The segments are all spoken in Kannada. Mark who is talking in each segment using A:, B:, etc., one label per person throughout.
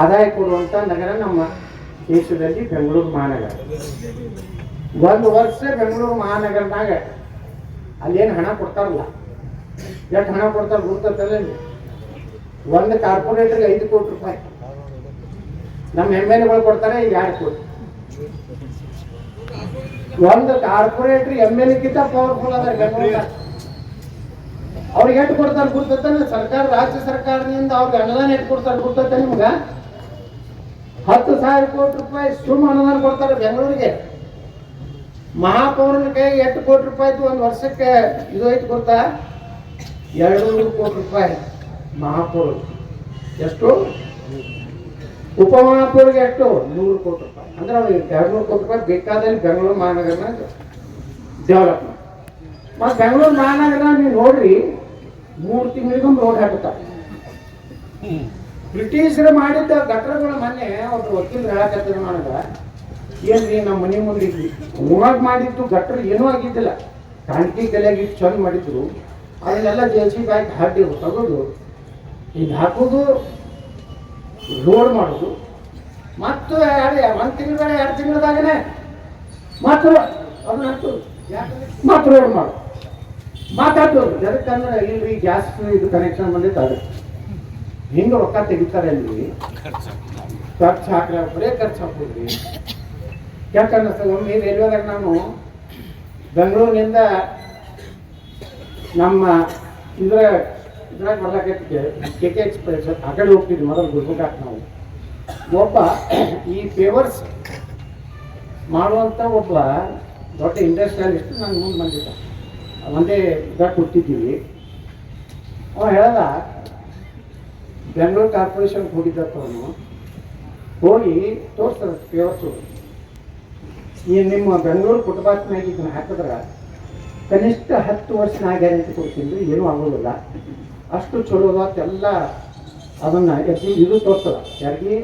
A: ಆದಾಯ ಕೊಡುವಂತ ನಗರ ನಮ್ಮ ದೇಶದಲ್ಲಿ ಬೆಂಗಳೂರು ಮಹಾನಗರ. ಒಂದು ವರ್ಷ ಬೆಂಗಳೂರು ಮಹಾನಗರದಾಗ ಅಲ್ಲೇನು ಹಣ ಕೊಡ್ತಾರಲ್ಲ? ಎಷ್ಟು ಹಣ ಕೊಡ್ತಾರೆ ಗುರ್ತಲ್ಲ ಒಂದು ಕಾರ್ಪೊರೇಟರ್ಗೆ ಐದು ಕೋಟಿ ರೂಪಾಯಿ. ನಮ್ಮ ಎಂ ಎಲ್ ಎಗಳು ಕೊಡ್ತಾರೆ ಎರಡು ಕೋಟಿ. ಒಂದು ಕಾರ್ಪೊರೇಟರ್ ಎಂ ಎಲ್ ಎಕ್ಕಿಂತ ಪವರ್ಫುಲ್ ಅದ ಅವ್ರಿಗೆ ಎಷ್ಟು ಕೊಡ್ತಾರೆ ಗುರ್ತೈತೆ ಸರ್ಕಾರ, ರಾಜ್ಯ ಸರ್ಕಾರದಿಂದ ಅವ್ರಿಗೆ ಅನುದಾನ ಎಷ್ಟು ಕೊಡ್ತಾರೆ ಗುರ್ತೈತೆ ನಿಮ್ಗೆ? ಹತ್ತು ಸಾವಿರ ಕೋಟಿ ರೂಪಾಯಿ ಸುಮ್ಮ ಅನುದಾನ ಕೊಡ್ತಾರೆ ಬೆಂಗಳೂರಿಗೆ. ಮಹಾಪೌರನ ಕೈಗೆ ಎಂಟು ಕೋಟಿ ರೂಪಾಯಿ ಒಂದು ವರ್ಷಕ್ಕೆ ಇದು ಐತೆ ಗೊತ್ತಾ? ಎರಡು ನೂರು ಕೋಟಿ ರೂಪಾಯಿ ಮಹಾಪೌರ. ಎಷ್ಟು? ಉಪಮಹಾಪೌರಿಗೆ ಎಷ್ಟು? ನೂರು ಕೋಟಿ ರೂಪಾಯಿ. ಅಂದ್ರೆ ಅವ್ರಿಗೆ ಎರಡು ನೂರು ಕೋಟಿ ರೂಪಾಯಿ ಬೇಕಾದಲ್ಲಿ ಬೆಂಗಳೂರು ಮಹಾನಗರನ ಡೆವಲಪ್ ಮಾಡಿ ಮತ್ತು ಬೆಂಗಳೂರು ಮಹಾನಗರ ನೀವು ನೋಡ್ರಿ, ಮೂರು ತಿಂಗಳಿಗೊಂದು ರೋಡ್ ಹಾಕುತ್ತಾರೆ. ಬ್ರಿಟಿಷರು ಮಾಡಿದ್ದ ಘಟನೆಗಳ ಮೊನ್ನೆ ಒಬ್ರು ವಕೀಲರು ಹೇಳಕತ್ತಿದ್ರು ಏನು ಏನ್ರಿ ನಮ್ಮ ಮನೆ ಮುಂದೆ ಉಮಾಗ ಮಾಡಿದ್ದು ಗಟ್ಟರ ಏನೂ ಆಗಿದ್ದಿಲ್ಲ. ಕಾಂಟಿ ಕಲೆಯಾಗಿ ಚಂದ ಮಾಡಿದ್ರು. ಅದನ್ನೆಲ್ಲ ಜೆ ಸಿ ಹಾಕಿ ತಗೋದು ಈಗ ಹಾಕೋದು ಲೋಡ್ ಮಾಡೋದು. ಮತ್ತು ಒಂದು ತಿಂಗಳ ಎರಡು ತಿಂಗಳದಾಗನೆ ಮಾತ್ರ ಅದನ್ನ ಹಾಕೋದು ಮತ್ತು ರೋಡ್ ಮಾಡೋದು ಮಾತಾಡ್ತೋದು. ಅದಕ್ಕಂದ್ರೆ ಇಲ್ರಿ, ಗ್ಯಾಸ್ ಇದು ಕನೆಕ್ಷನ್ ಬಂದಿತ್ತು, ಅದು. ಹಿಂಗೆ ರೊಕ್ಕ ತೆಗಿತಾರೆ ಅಲ್ಲಿ. ಖರ್ಚು ಹಾಕ್ರೆ ಬರೇ ಖರ್ಚು ಹಾಕೋದ್ರಿ ಯಾಕೆ ಸರ್ ಒಮ್ಮೆ ರೈಲ್ವೆದಾಗ ನಾನು ಬೆಂಗಳೂರಿನಿಂದ ನಮ್ಮ ಇದ್ರ ಇದ್ರಾಗ ಬರ್ಲಾಕೈತಿ ಕೆ ಕೆ ಎಕ್ಸ್ಪ್ರೆಸ್ ಆ ಕಡೆ ಹೋಗ್ತಿದ್ವಿ ಮೊದಲು ಗುಲ್ಬರ್ಗಾಕ್ ನಾವು. ಒಬ್ಬ ಈ ಫೇವರ್ಸ್ ಮಾಡುವಂಥ ಒಬ್ಬ ದೊಡ್ಡ ಇಂಡಸ್ಟ್ರಿಯಲಿಸ್ಟ್ ನಾನು ಮುಂದೆ ಬಂದಿದ್ದ. ಒಂದೇ ಇದ್ರಾಗ ಕೊಟ್ಟಿದ್ದೀವಿ ಅವ ಹೇಳ್ದ ಬೆಂಗಳೂರು ಕಾರ್ಪೊರೇಷನ್ ಹೋಗಿದ್ದವನು ಹೋಗಿ ತೋರಿಸ್ತಾರೆ ಪೇವರ್ಸು ಈ ನಿಮ್ಮ ಬೆಂಗಳೂರು ಫುಟ್ಪಾತ್ನಾಗ ಇದನ್ನು ಹಾಕಿದ್ರೆ ಕನಿಷ್ಠ ಹತ್ತು ವರ್ಷ ನಾ ಗ್ಯಾರಂಟಿ ಕೊಡ್ತೀನಿ, ಏನೂ ಆಗೋದಿಲ್ಲ. ಅಷ್ಟು ಚಲೋ ಎಲ್ಲ ಅದನ್ನು ಎದ್ದು ಇದು ತೋರಿಸ್ತದ ಯಾರಿಗೆ?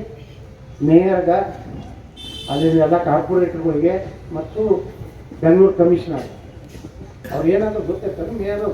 A: ಮೇಯರ್ಗ ಎಲ್ಲ ಕಾರ್ಪೊರೇಟರ್ಗಳಿಗೆ ಮತ್ತು ಬೆಂಗಳೂರು ಕಮಿಷನರ್. ಅವ್ರು ಏನಾದರೂ ಗೊತ್ತಿರ್ತಾರೆ ಮೇಯರು